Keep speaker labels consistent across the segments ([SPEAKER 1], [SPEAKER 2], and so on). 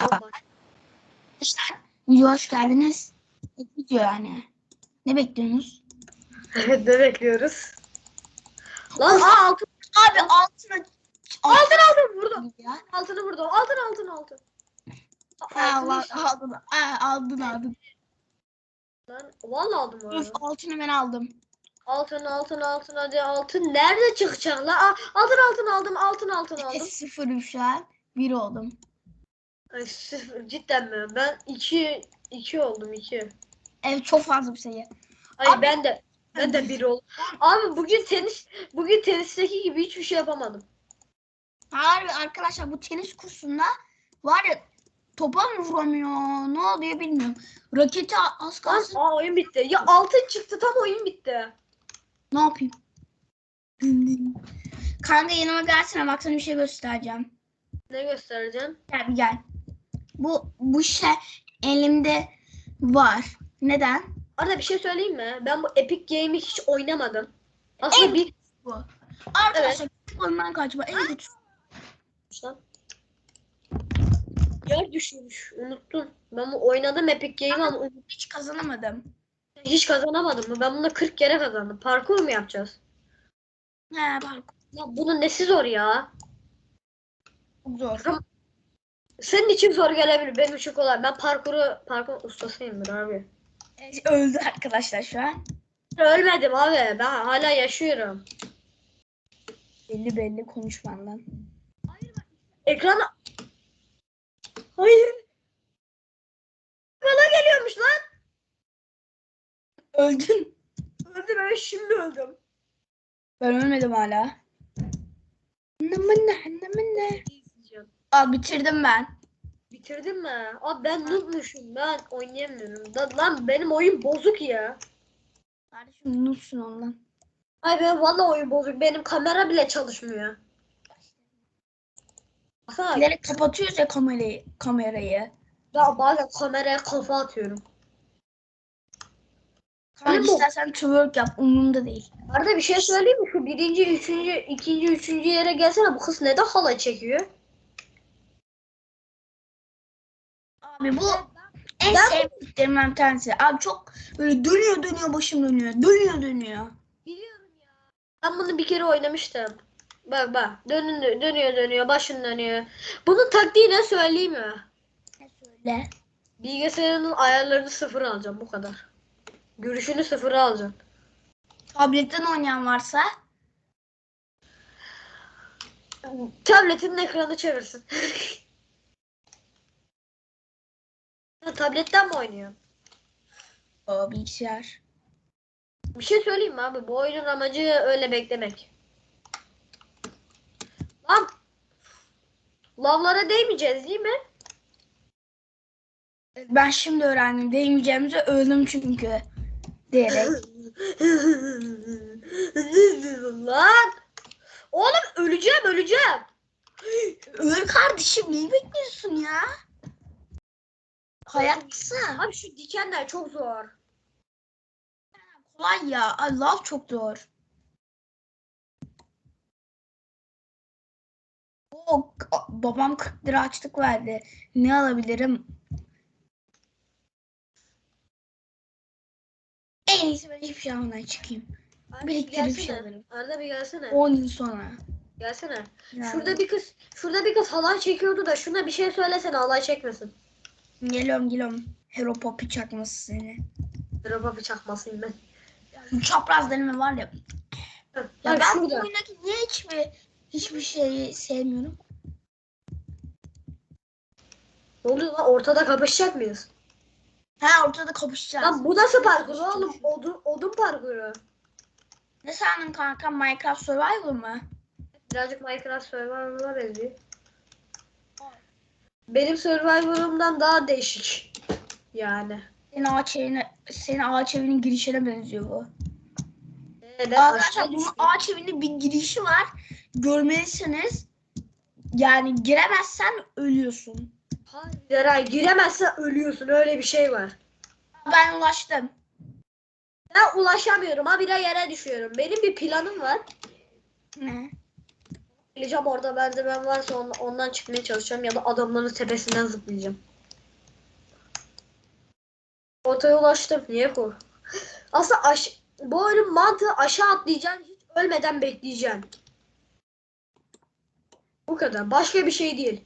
[SPEAKER 1] Arkadaşlar video hoş geldiniz. Video yani. Ne bekliyorsunuz?
[SPEAKER 2] Evet ne bekliyoruz? Lan aa altın
[SPEAKER 1] Abi altına
[SPEAKER 2] altın altın vurdum.
[SPEAKER 1] ya.
[SPEAKER 2] Altını vurdum. Altın altın altın.
[SPEAKER 1] Allah, aldın, aldın aldın.
[SPEAKER 2] Vallahi aldım bu arada.
[SPEAKER 1] altını ben aldım.
[SPEAKER 2] Altın altın altın hadi altın nerede çıkacak la? Altın altın aldım altın altın aldım.
[SPEAKER 1] Sıfırım şu an. Bir oldum.
[SPEAKER 2] Ay, sıfır, cidden mi? Ben iki iki oldum iki.
[SPEAKER 1] Evet çok fazla bir sayı.
[SPEAKER 2] Ay
[SPEAKER 1] Abi-
[SPEAKER 2] ben de ben de bir oldum. Abi bugün tenis bugün tenisteki gibi hiçbir şey yapamadım.
[SPEAKER 1] Harbi arkadaşlar bu tenis kursunda var ya topa mı vuramıyor ne oluyor bilmiyorum. Raketi az
[SPEAKER 2] Lan,
[SPEAKER 1] kalsın
[SPEAKER 2] aa oyun bitti. Ya altın çıktı tam oyun bitti.
[SPEAKER 1] ne yapayım? Kanka yanıma gelsene bak sana bir şey göstereceğim.
[SPEAKER 2] Ne göstereceğim?
[SPEAKER 1] Gel bir gel. Bu bu şey elimde var. Neden?
[SPEAKER 2] Arada bir şey söyleyeyim mi? Ben bu Epic Game'i hiç oynamadım. Aslında
[SPEAKER 1] En-
[SPEAKER 2] bir
[SPEAKER 1] Bu. Arkadaşlar oyundan kaçma en kötü.
[SPEAKER 2] lan. Yer düşürmüş. Unuttum. Ben bu oynadım Epic Game'i ama.
[SPEAKER 1] Hiç kazanamadım.
[SPEAKER 2] hiç kazanamadım mı? Ben bunu 40 kere kazandım. Parkur mu yapacağız?
[SPEAKER 1] He bak
[SPEAKER 2] Ya bunun nesi zor ya?
[SPEAKER 1] zor.
[SPEAKER 2] Senin için zor gelebilir. Benim için kolay. Ben parkuru parkur ustasıyımdır abi.
[SPEAKER 1] Evet, Öldü arkadaşlar şu an.
[SPEAKER 2] Ölmedim abi. Ben hala yaşıyorum.
[SPEAKER 1] Belli belli konuşmandan.
[SPEAKER 2] Ekrana... Hayır. Bana geliyormuş lan.
[SPEAKER 1] Öldün.
[SPEAKER 2] Öldüm ben şimdi öldüm.
[SPEAKER 1] Ben ölmedim hala. Ne ne ne ne. Aa bitirdim ben.
[SPEAKER 2] Bitirdin mi? Abi ben noobmuşum. Ben oynayamıyorum. Da, lan benim oyun bozuk ya.
[SPEAKER 1] Kardeşim noobsun ondan.
[SPEAKER 2] Ay benim valla oyun bozuk. Benim kamera bile çalışmıyor. Baksana
[SPEAKER 1] kapatıyoruz ya kamerayı. kamerayı.
[SPEAKER 2] ya bazen kameraya kafa atıyorum.
[SPEAKER 1] Kanka
[SPEAKER 2] Benim bu-
[SPEAKER 1] istersen twerk yap umurumda değil.
[SPEAKER 2] Arada bir şey söyleyeyim mi? Şu birinci, üçüncü, ikinci, üçüncü yere gelsene. Bu kız neden hala çekiyor?
[SPEAKER 1] Abi bu en
[SPEAKER 2] Ben-
[SPEAKER 1] sevdiklerimden bir tanesi. Abi çok böyle dönüyor dönüyor başım dönüyor. Dönüyor dönüyor.
[SPEAKER 2] Biliyorum ya. Ben bunu bir kere oynamıştım. Bak bak. Dönüyor, dönüyor, dönüyor. Başın dönüyor. Bunun taktiği ne söyleyeyim mi?
[SPEAKER 1] Ne söyle?
[SPEAKER 2] Bilgisayarının ayarlarını sıfır alacağım. Bu kadar. Görüşünü sıfıra alacaksın.
[SPEAKER 1] Tabletten oynayan varsa
[SPEAKER 2] Tabletinin ekranı çevirsin. Ha, Tabletten mi oynuyorsun?
[SPEAKER 1] o bilgisayar.
[SPEAKER 2] Bir şey söyleyeyim mi abi? Bu oyunun amacı öyle beklemek. Lan! Lavlara değmeyeceğiz değil mi?
[SPEAKER 1] Ben şimdi öğrendim. Değmeyeceğimizi öldüm çünkü. Diyerek.
[SPEAKER 2] Lan! Oğlum öleceğim öleceğim.
[SPEAKER 1] Öl kardeşim neyi bekliyorsun ya? Hayatta.
[SPEAKER 2] Abi şu dikenler çok zor.
[SPEAKER 1] Kolay ya. Ay, lav çok zor. O babam 40 lira açlık verdi. Ne alabilirim? En iyisi ben hiçbir şey almadan çıkayım.
[SPEAKER 2] Abi
[SPEAKER 1] Biriktirip şey alırım.
[SPEAKER 2] Arada bir gelsene.
[SPEAKER 1] 10 yıl sonra.
[SPEAKER 2] Gelsene.
[SPEAKER 1] Yani.
[SPEAKER 2] Şurada bir kız, şurada bir kız halay çekiyordu da şuna bir şey söylesene halay çekmesin.
[SPEAKER 1] Geliyorum geliyorum. Hero Poppy çakması seni.
[SPEAKER 2] Araba bir çakmasıyım ben.
[SPEAKER 1] Bu çaprazlarım var ya.
[SPEAKER 2] Ya
[SPEAKER 1] Ya ben bu
[SPEAKER 2] şurada.
[SPEAKER 1] oyundaki niye hiçbir hiçbir şeyi sevmiyorum?
[SPEAKER 2] Ne oluyor lan? Ortada kapışacak mıyız?
[SPEAKER 1] Ha ortada kapışacağız.
[SPEAKER 2] Lan bu nasıl parkur oğlum? Odun, odun parkuru.
[SPEAKER 1] Ne sandın kanka Minecraft Survival mı?
[SPEAKER 2] Birazcık Minecraft Survivor'a benziyor. Benim Survivor'ımdan daha değişik. Yani.
[SPEAKER 1] Senin ağaç evine, senin ağaç evinin girişine benziyor bu.
[SPEAKER 2] Ee, ben
[SPEAKER 1] Arkadaşlar bunun ağaç evinin bir girişi var. Görmelisiniz. Yani giremezsen ölüyorsun.
[SPEAKER 2] Hayır, Eray, giremezsen ölüyorsun. Öyle bir şey var.
[SPEAKER 1] Ben ulaştım.
[SPEAKER 2] Ben ulaşamıyorum. Habire yere düşüyorum. Benim bir planım var.
[SPEAKER 1] Ne?
[SPEAKER 2] Geleceğim orada bende ben varsa on- ondan çıkmaya çalışacağım ya da adamların tepesinden zıplayacağım. Ortaya ulaştım. Niye kork? Aslında aş bu oyunun mantığı aşağı atlayacaksın hiç ölmeden bekleyeceksin. Bu kadar. Başka bir şey değil.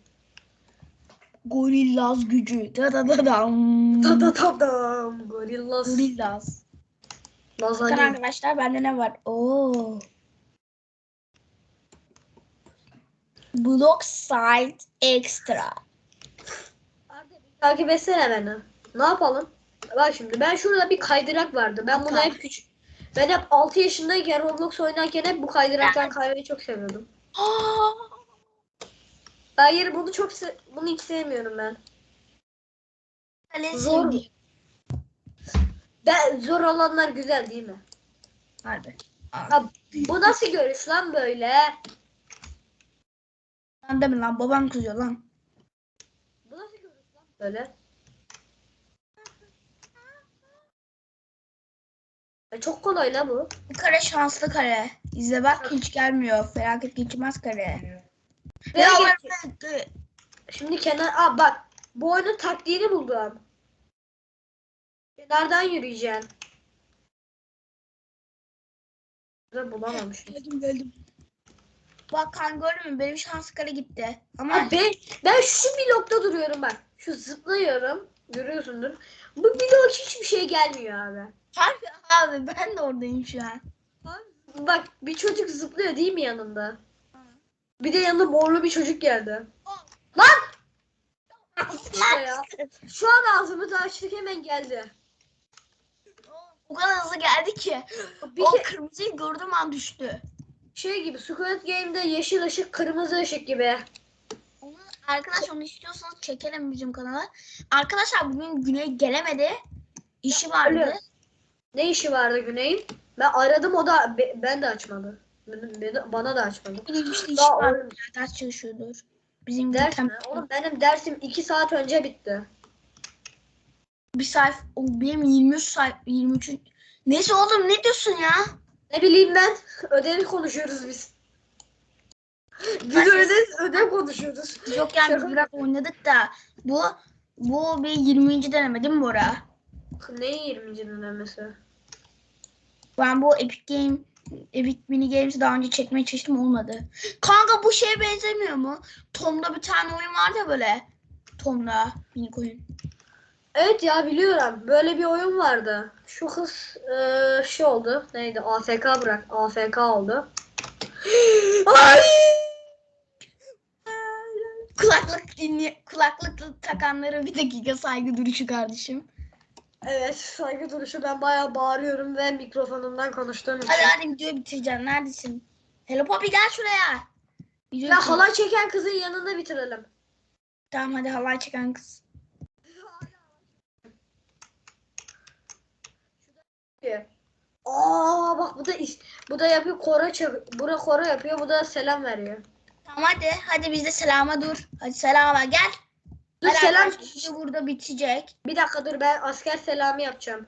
[SPEAKER 1] Gorillaz gücü. Da da da dam.
[SPEAKER 2] Ta ta ta dam. Gorillas.
[SPEAKER 1] Gorillaz. Bakın
[SPEAKER 2] Lazanya.
[SPEAKER 1] arkadaşlar bende ne var? Oo. Block side extra.
[SPEAKER 2] Takip etsene beni. Ne yapalım? Bak şimdi ben şurada bir kaydırak vardı. Ben bunu hep küçük. Ben hep 6 yaşındayken Roblox oynarken hep bu kaydıraktan kaymayı çok seviyordum. Hayır bunu çok se- bunu hiç sevmiyorum ben.
[SPEAKER 1] en
[SPEAKER 2] Zor.
[SPEAKER 1] sevdiğim.
[SPEAKER 2] Ben zor olanlar güzel değil mi?
[SPEAKER 1] Harbi.
[SPEAKER 2] Ya, bu nasıl görüş lan böyle?
[SPEAKER 1] Lan deme lan babam kızıyor lan.
[SPEAKER 2] Bu nasıl görüş lan böyle? E, çok kolay la bu.
[SPEAKER 1] Bu kare şanslı kare. İzle bak hiç gelmiyor. Felaket geçmez kare.
[SPEAKER 2] Ve
[SPEAKER 1] Ya
[SPEAKER 2] Şimdi kenar... Aa bak. Bu oyunun taktiğini buldum. Kenardan yürüyeceksin. Burada bulamamışım.
[SPEAKER 1] Geldim geldim. Bak kan gördün mü? Benim şanslı kare gitti. Ama
[SPEAKER 2] Aa, ben, ben şu blokta duruyorum bak. Şu zıplıyorum. Görüyorsundur. Bu blok hiçbir şey gelmiyor abi.
[SPEAKER 1] harbi abi ben de oradayım şu an.
[SPEAKER 2] Bak bir çocuk zıplıyor değil mi yanında? Bir de yanında morlu bir çocuk geldi. Lan! İşte ya. Şu an ağzımızı açtık hemen geldi.
[SPEAKER 1] O kadar hızlı geldi ki.
[SPEAKER 2] Bir
[SPEAKER 1] o
[SPEAKER 2] ke-
[SPEAKER 1] kırmızıyı gördüğüm an düştü.
[SPEAKER 2] Şey gibi Squid Game'de yeşil ışık kırmızı ışık gibi.
[SPEAKER 1] Onu, arkadaş onu istiyorsanız çekelim bizim kanala. Arkadaşlar bugün Güney gelemedi. İşi vardı.
[SPEAKER 2] Öyle. Ne işi vardı Güney'in? Ben aradım o da be- ben de açmadı. Bana da açmadı.
[SPEAKER 1] De işte işi
[SPEAKER 2] Daha
[SPEAKER 1] var.
[SPEAKER 2] oyun-
[SPEAKER 1] Ders çalışıyordur. Bizim
[SPEAKER 2] Ders mi? Oğlum benim dersim 2 saat önce bitti.
[SPEAKER 1] bir sayfa o benim 23 sayfa 23 Neyse oğlum ne diyorsun ya?
[SPEAKER 2] Ne bileyim ben. Ödevi konuşuyoruz biz. Biz
[SPEAKER 1] Ben-
[SPEAKER 2] ödev, ödev konuşuyoruz.
[SPEAKER 1] Yok yani biz biraz oynadık da bu bu bir 20. deneme değil mi Bora?
[SPEAKER 2] Neyin 20. dönemesi?
[SPEAKER 1] Ben bu Epic Game Epic Mini Games'i daha önce çekmeye çalıştım olmadı. Kanka bu şeye benzemiyor mu? Tom'da bir tane oyun vardı ya böyle. Tom'da minik oyun.
[SPEAKER 2] Evet ya biliyorum. Böyle bir oyun vardı. Şu kız eee, şey oldu. Neydi? AFK bırak. AFK oldu. Ay!
[SPEAKER 1] Kulaklık dinle kulaklık takanlara bir dakika saygı duruşu kardeşim.
[SPEAKER 2] Evet saygı duruşu ben bayağı bağırıyorum ve mikrofonumdan konuştuğum için.
[SPEAKER 1] Hadi hadi videoyu bitireceğim. Neredesin? Hello Poppy gel şuraya. Videoyu
[SPEAKER 2] Ya
[SPEAKER 1] bitir-
[SPEAKER 2] halay çeken kızın yanında bitirelim.
[SPEAKER 1] Tamam hadi halay çeken kız.
[SPEAKER 2] Aa bak bu da is- bu da yapıyor kora çak bura kora yapıyor bu da selam veriyor.
[SPEAKER 1] Tamam hadi. Hadi biz de selama dur. Hadi selama gel.
[SPEAKER 2] Dur
[SPEAKER 1] Hadi
[SPEAKER 2] selam
[SPEAKER 1] video burada bitecek.
[SPEAKER 2] bir dakika dur ben asker selamı yapacağım.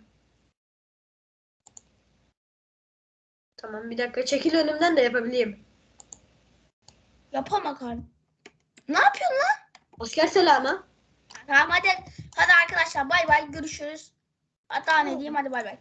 [SPEAKER 2] Tamam bir dakika çekil önümden de yapabileyim.
[SPEAKER 1] Yapama kardeşim. Ne yapıyorsun lan?
[SPEAKER 2] Asker selamı.
[SPEAKER 1] Tamam hadi. Hadi arkadaşlar bay bay görüşürüz. Hatta ne diyeyim hadi bay bay.